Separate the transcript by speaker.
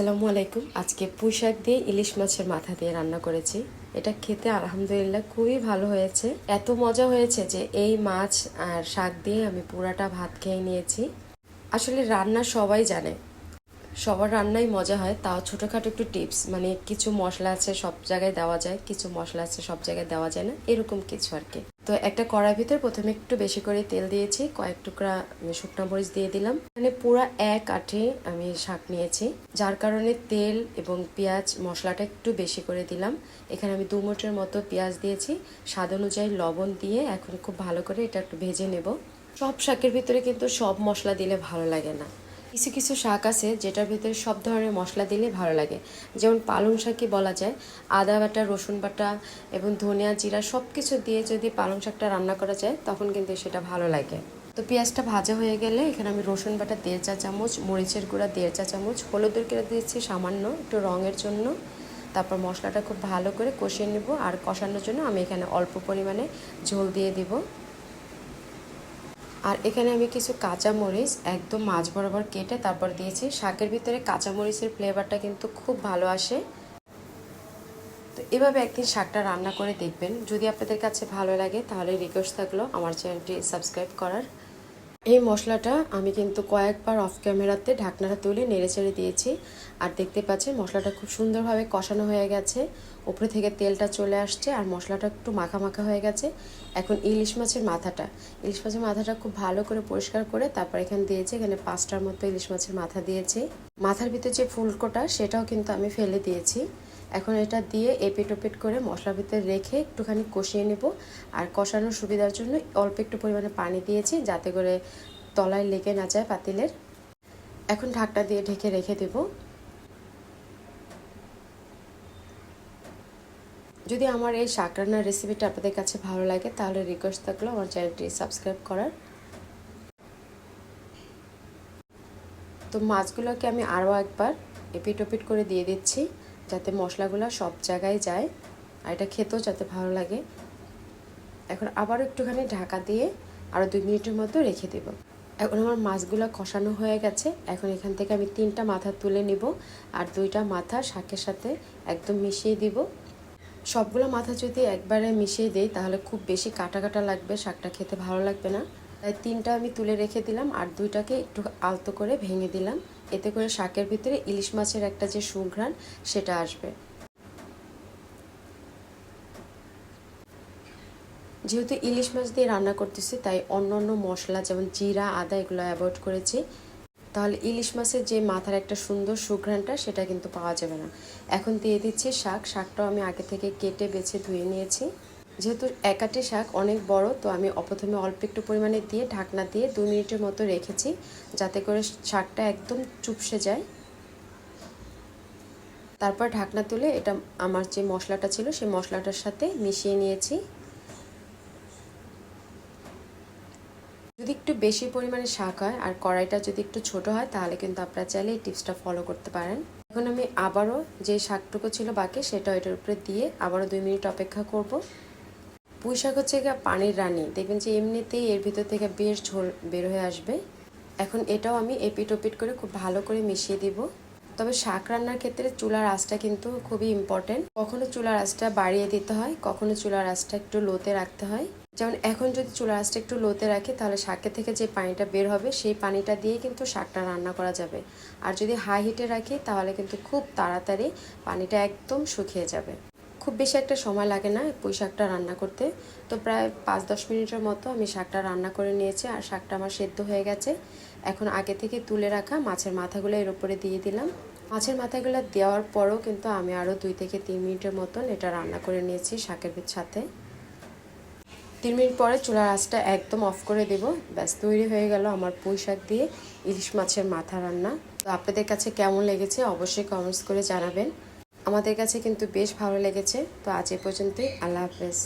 Speaker 1: আসসালামু আলাইকুম। আজকে পুঁই শাক দিয়ে ইলিশ মাছের মাথা দিয়ে রান্না করেছি। এটা খেতে আলহামদুলিল্লাহ খুবই ভালো হয়েছে। এত মজা হয়েছে যে এই মাছ আর শাক দিয়ে আমি পুরাটা ভাত খেয়ে নিয়েছি। আসলে রান্না সবাই জানে। সবার রান্নাই মজা হয়। তাও ছোটোখাটো একটু টিপস মানে কিছু মশলা আছে সব জায়গায় দেওয়া যায়, কিছু মশলা আছে সব জায়গায় দেওয়া যায় না, এরকম কিছু আর কি। তো একটা কড়াই ভিতরে প্রথমে একটু বেশি করে তেল দিয়েছি, কয়েক টুকরা শুকনো মরিচ দিয়ে দিলাম। মানে পুরো এক আঠে আমি শাক নিয়েছি। যার কারণে তেল এবং পেঁয়াজ মশলাটা একটু বেশি করে দিলাম। এখানে আমি দু মুঠের মতো পেঁয়াজ দিয়েছি। স্বাদ অনুযায়ী লবণ দিয়ে এখন খুব ভালো করে এটা একটু ভেজে নেব। সব শাকের ভিতরে কিন্তু সব মশলা দিলে ভালো লাগে না। কিছু কিছু শাক আছে যেটার ভিতরে সব ধরনের মশলা দিলে ভালো লাগে। যেমন পালং শাকই বলা যায়। আদা বাটা, রসুন বাটা এবং ধনিয়া জিরা সব কিছু দিয়ে যদি পালং শাকটা রান্না করা যায়, তখন কিন্তু সেটা ভালো লাগে। তো পেঁয়াজটা ভাজা হয়ে গেলে এখানে আমি রসুন বাটা দেড় চা চামচ, মরিচের গুঁড়া দেড় চা চামচ, হলুদের গুঁড়া দিয়েছি সামান্য একটু রঙের জন্য। তারপর মশলাটা খুব ভালো করে কষিয়ে নেব আর কষানোর জন্য আমি এখানে অল্প পরিমাণে ঝোল দিয়ে দিব। আর এখানে আমি কিছু কাঁচামরিচ একদম মাছ বরাবর কেটে তারপর দিয়েছি। শাকের ভিতরে কাঁচামরিচের ফ্লেভারটা কিন্তু খুব ভালো আসে। তো এভাবে একদিন শাকটা রান্না করে দেখবেন। যদি আপনাদের কাছে ভালো লাগে তাহলে রিকোয়েস্ট থাকল আমার চ্যানেলটি সাবস্ক্রাইব করার। এই মশলাটা আমি কিন্তু কয়েকবার অফ ক্যামেরাতে ঢাকনাটা তুলে নেড়ে চেড়ে দিয়েছি। আর দেখতে পাচ্ছেন, মশলাটা খুব সুন্দরভাবে কষানো হয়ে গেছে। উপরে থেকে তেলটা চলে আসছে আর মশলাটা একটু মাখা মাখা হয়ে গেছে। এখন ইলিশ মাছের মাথাটা। ইলিশ মাছের মাথাটা খুব ভালো করে পরিষ্কার করে তারপর এখানে দিয়েছি, এখানে পাঁচটার মতো ইলিশ মাছের মাথা দিয়েছি। মাথার ভিতরে যে ফুলকোটা, সেটাও কিন্তু আমি ফেলে দিয়েছি। এখন এটা দিয়ে এপিট ওপিট করে মশলার ভিতরে রেখে একটুখানি কষিয়ে নেব। আর কষানোর সুবিধার জন্য অল্প একটু পরিমাণে পানি দিয়েছি যাতে করে তলায় লেগে না যায় পাতিলের। এখন ঢাকটা দিয়ে ঢেকে রেখে দেব। যদি আমার এই শাক রান্নার রেসিপিটা আপনাদের কাছে ভালো লাগে, তাহলে রিকোয়েস্ট থাকল আমার চ্যানেলটি সাবস্ক্রাইব করার। তো মাছগুলোকে আমি আরও একবার এপিট ওপিট করে দিয়ে দিচ্ছি। যাতে মশলাগুলো সব জায়গায় যায়, আর এটা খেতেও যাতে ভালো লাগে। এখন আবার একটুখানি ঢাকা দিয়ে আরও দুই মিনিটের মতো রেখে দেব। এখন আমার মাছগুলো কষানো হয়ে গেছে। এখন এখান থেকে আমি তিনটা মাথা তুলে নিব আর দুইটা মাথা শাকের সাথে একদম মিশিয়ে দিব। সবগুলো মাথা যদি একবারে মিশিয়ে দিই, তাহলে খুব বেশি কাটা কাটা লাগবে, শাকটা খেতে ভালো লাগবে না। তাই তিনটা আমি তুলে রেখে দিলাম আর দুইটাকে একটু আলতো করে ভেঙে দিলাম। এতে করে শাকের ভিতরে ইলিশ মাছের একটা যে সুঘ্রাণ, সেটা আসবে। যেহেতু ইলিশ মাছ দিয়ে রান্না করতেছি, তাই অন্য অন্য মশলা যেমন জিরা, আদা, এগুলো অ্যাভয়েড করেছি। তাহলে ইলিশ মাছের যে মাথার একটা সুন্দর সুঘ্রাণটা, সেটা কিন্তু পাওয়া যাবে না। এখন দিয়ে দিচ্ছি শাক। শাকটাও আমি আগে থেকে কেটে, বেছে, ধুয়ে নিয়েছি। যেহেতু একাটি শাক অনেক বড়, তো আমি প্রথমে অল্প একটু পরিমাণে দিয়ে ঢাকনা দিয়ে দু মিনিটের মতো রেখেছি, যাতে করে শাকটা একদম চুপসে যায়। তারপর ঢাকনা তুলে এটা আমার যে মশলাটা ছিল, সেই মশলাটার সাথে মিশিয়ে নিয়েছি। যদি একটু বেশি পরিমাণে শাক হয় আর কড়াইটা যদি একটু ছোট হয়, তাহলে কিন্তু আপনারা চাইলে এই টিপসটা ফলো করতে পারেন। এখন আমি আবারও যে শাকটুকু ছিল বাকি সেটা এটার উপরে দিয়ে আবারও দুই মিনিট অপেক্ষা করব। পুঁই শাক হচ্ছে পানির রানী। দেখবেন যে এমনিতেই এর ভিতর থেকে বেশ ঝোল বের হয়ে আসবে। এখন এটাও আমি এপিট ওপিট করে খুব ভালো করে মিশিয়ে দিব। তবে শাক রান্নার ক্ষেত্রে চুলার আঁচটা কিন্তু খুবই ইম্পর্টেন্ট কখনো চুলার আঁচটা বাড়িয়ে দিতে হয়, কখনো চুলার আঁচটা একটু লোতে রাখতে হয়। যেমন এখন যদি চুলার আঁচটা একটু লোতে রাখি, তাহলে শাকের থেকে যে পানিটা বের হবে, সেই পানিটা দিয়ে কিন্তু শাকটা রান্না করা যাবে। আর যদি হাই হিটে রাখি, তাহলে কিন্তু খুব তাড়াতাড়ি পানিটা একদম শুকিয়ে যাবে। খুব বেশি একটা সময় লাগে না পুঁই শাকটা রান্না করতে। তো প্রায় পাঁচ, দশ মিনিটের মতো আমি শাকটা রান্না করে নিয়েছি আর শাকটা আমার সেদ্ধ হয়ে গেছে। এখন আগে থেকে তুলে রাখা মাছের মাথাগুলো এর উপরে দিয়ে দিলাম। মাছের মাথাগুলো দেওয়ার পরও কিন্তু আমি আরও দুই থেকে তিন মিনিটের মতন এটা রান্না করে নিয়েছি শাকের সাথে। তিন মিনিট পরে চুলার আঁচটা একদম অফ করে দেব। ব্যাস, তৈরি হয়ে গেল আমার পুঁই শাক দিয়ে ইলিশ মাছের মাথা রান্না। তো আপনাদের কাছে কেমন লেগেছে অবশ্যই কমেন্টস করে জানাবেন। আমাদের কাছে কিন্তু বেশ ভালো লেগেছে। তো আজ এ পর্যন্তই। আল্লাহ হাফেজ।